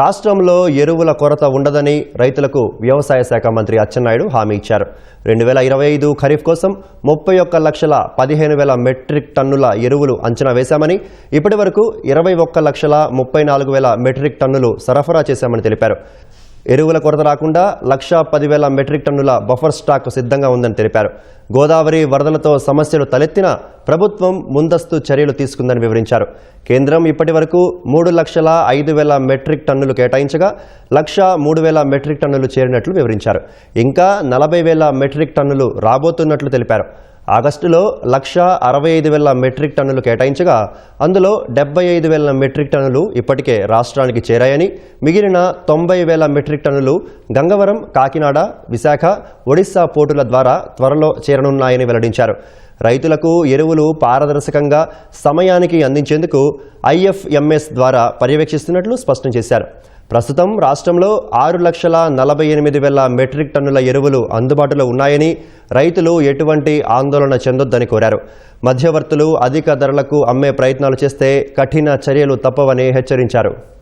రాష్ట్రంలో ఎరువుల కొరత ఉండదని రైతులకు వ్యవసాయ శాఖ మంత్రి అచ్చెన్నాయుడు హామీ ఇచ్చారు. రెండు వేల ఇరవై ఐదు ఖరీఫ్ కోసం ముప్పై ఒక్క లక్షల పదిహేను వేల మెట్రిక్ టన్నుల ఎరువులు అంచనా వేశామని ఇప్పటి వరకు ఇరవై ఒక్క లక్షల ముప్పై నాలుగు వేల మెట్రిక్ టన్నులు సరఫరా చేశామని తెలిపారు. ఎరువుల కొరత రాకుండా లక్ష పదివేల మెట్రిక్ టన్నుల బఫర్ స్టాక్ సిద్ధంగా ఉందని తెలిపారు. గోదావరి వరదలతో సమస్యలు తలెత్తినా ప్రభుత్వం ముందస్తు చర్యలు తీసుకుందని వివరించారు. కేంద్రం ఇప్పటి వరకు మూడు లక్షల ఐదు వేల మెట్రిక్ టన్నులు కేటాయించగా లక్ష మూడు వేల మెట్రిక్ టన్నులు చేరినట్లు వివరించారు. ఇంకా నలభై వేల మెట్రిక్ టన్నులు రాబోతున్నట్లు తెలిపారు. ఆగస్టులో లక్ష అరవై ఐదు వేల మెట్రిక్ టన్నులు కేటాయించగా అందులో డెబ్బై ఐదు వేల మెట్రిక్ టన్నులు ఇప్పటికే రాష్ట్రానికి చేరాయని మిగిలిన తొంభై వేల మెట్రిక్ టన్నులు గంగవరం కాకినాడ విశాఖ ఒడిశా పోర్టుల ద్వారా త్వరలో చేరనున్నాయని వెల్లడించారు. రైతులకు ఎరువులు పారదర్శకంగా సమయానికి అందించేందుకు ఐఎఫ్ఎంఎస్ ద్వారా పర్యవేక్షిస్తున్నట్లు స్పష్టం చేశారు. ప్రస్తుతం రాష్ట్రంలో ఆరు లక్షల నలభై ఎనిమిది వేల మెట్రిక్ టన్నుల ఎరువులు అందుబాటులో ఉన్నాయని రైతులు ఎటువంటి ఆందోళన చెందొద్దని కోరారు. మధ్యవర్తులు అధిక ధరలకు అమ్మే ప్రయత్నాలు చేస్తే కఠిన చర్యలు తప్పవని హెచ్చరించారు.